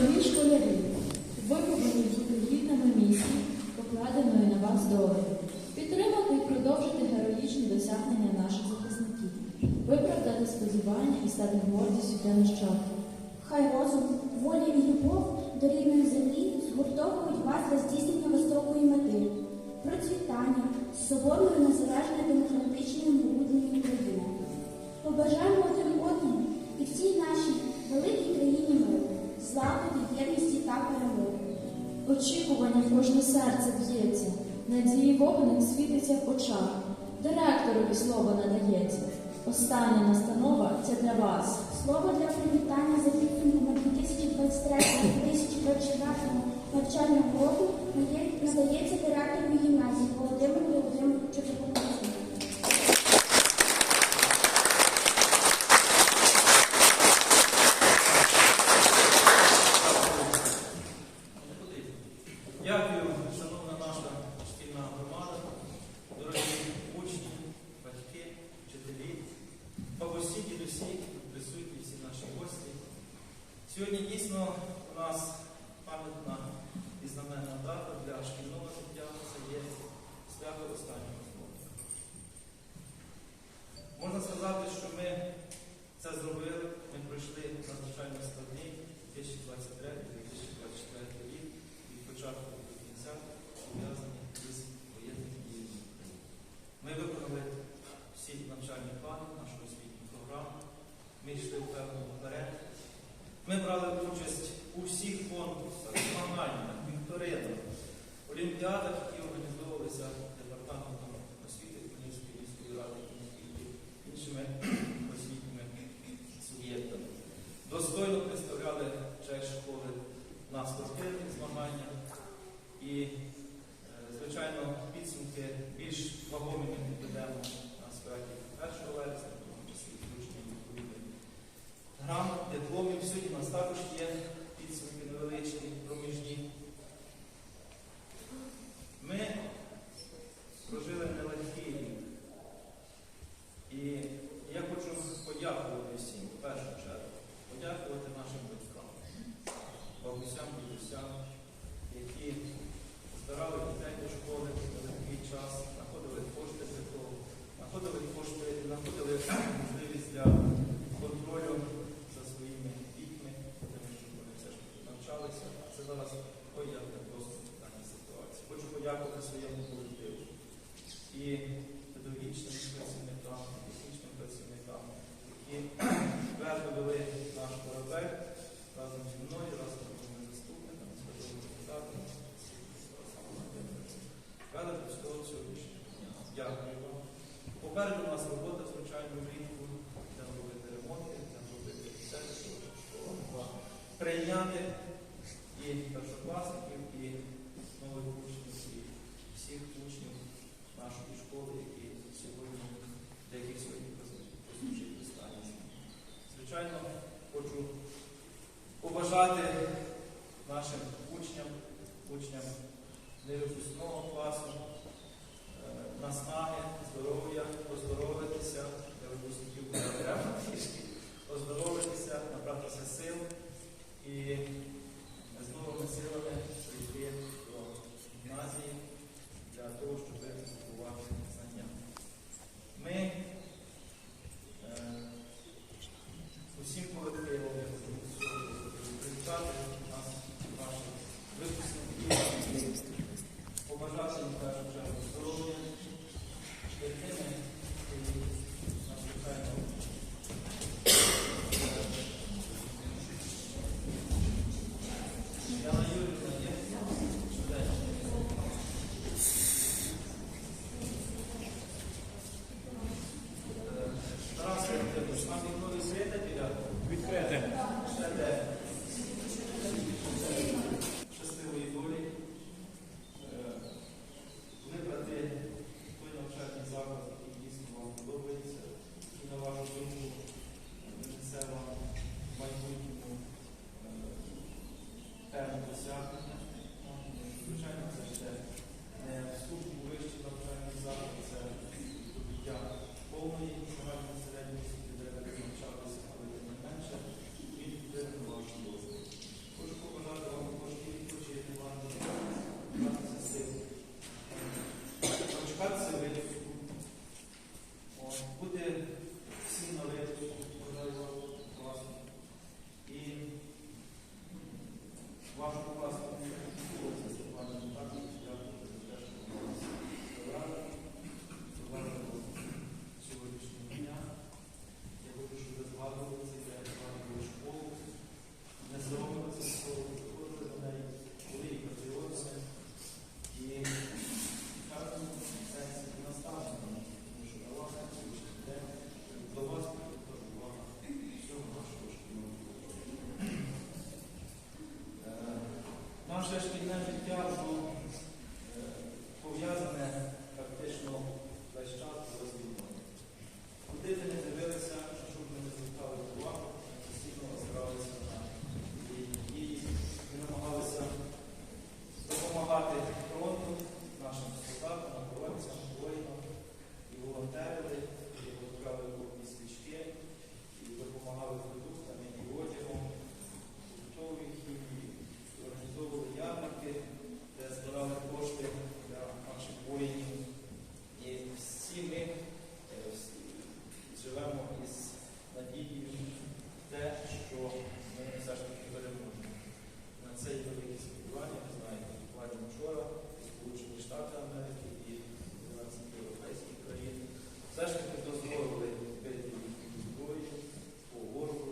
Дорогі школярі, ви повинні бути гідними місії, покладеної на вас долею, підтримати і продовжити героїчні досягнення наших захисників, виправдати сподівання і стати гордістю для нащадків. Хай розум, воля і любов до рідної землі згуртовують вас для здійснення високої мети, процвітання, свободної, незалежної, демократичної, могутньої серце б'ється, надії вогник світиться в очах. Директорові слово надається. Остання настанова це для вас. Слово для привітання за підсумками 2023-2024 навчального року надає- надається директору гімназії Володимиру Володимировичу Чепоковському. Дякую, дійсно у нас пам'ятна і знаменна дата для шкільного життя це є свято останнього слова. Можна сказати, що ми це зробили, ми пройшли надзвичайно складний 2023-2024 рік від початку до кінця لإدارة бабусям, дідусям, які збирали дітей до школи в такий час, знаходили кошти для того, знаходили кошти, знаходили можливість для контролю за своїми дітьми, тому що вони все ж таки навчалися. А це зараз ой, як не просто в даній ситуації. Хочу подякувати своєму колективу Попереду у нас робота, звичайно, влітку, де робити ремонти, де робити все, прийняти і першокласників, і нових учнів, і всіх учнів нашої школи, які сьогодні, яких сьогодні прозвучить останнє. Звичайно, хочу побажати нашим учням, учням невипускного класу, наснаги, здоров'я, оздоровитися, я буде треба трішки, оздоровитися, набратися сил. І Вашу власну Manchester United